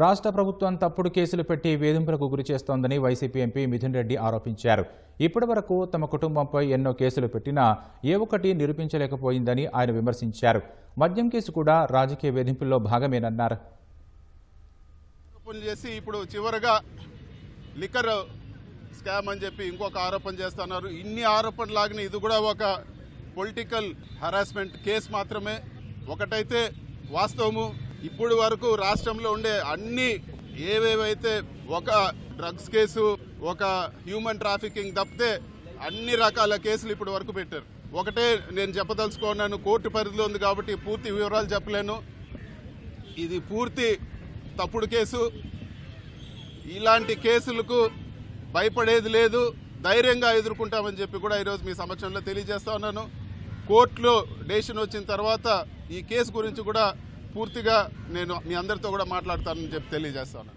రాష్ట్ర ప్రభుత్వం తప్పుడు కేసులు పెట్టి వేధింపులకు గురి చేస్తోందని వైసీపీ ఎంపీ మిథున్ రెడ్డి ఆరోపించారు. ఇప్పటి వరకు తమ కుటుంబంపై ఎన్నో కేసులు పెట్టినా ఏ ఒక్కటి నిరూపించలేకపోయిందని ఆయన విమర్శించారు. మద్యం కేసు కూడా రాజకీయ వేధింపుల్లో భాగమేనన్నారు. చేసి ఇప్పుడు చివరగా లిక్కర్ స్కామ్ అని చెప్పి ఇంకొక ఆరోపణ చేస్తున్నారు. ఇన్ని ఆరోపణలు లాగిన ఇది కూడా ఒక పొలిటికల్ హరాస్మెంట్ కేసు మాత్రమే. ఒకటైతే వాస్తవము ఇప్పుడు వరకు రాష్ట్రంలో ఉండే అన్ని ఏవేవైతే ఒక డ్రగ్స్ కేసు ఒక హ్యూమన్ ట్రాఫికింగ్ తప్పితే అన్ని రకాల కేసులు ఇప్పుడు వరకు పెట్టారు. ఒకటే నేను చెప్పదలుచుకున్నాను కోర్టు పరిధిలో ఉంది కాబట్టి పూర్తి వివరాలు చెప్పలేను. ఇది పూర్తి తప్పుడు కేసు. ఇలాంటి కేసులకు భయపడేది లేదు. ధైర్యంగా ఎదుర్కొంటామని చెప్పి కూడా ఈరోజు మీ సమక్షంలో తెలియజేస్తా ఉన్నాను. కోర్టులో డెసిషన్ వచ్చిన తర్వాత ఈ కేసు గురించి కూడా పూర్తిగా నేను మీ అందరితో కూడా మాట్లాడతానని చెప్పి తెలియజేస్తాను.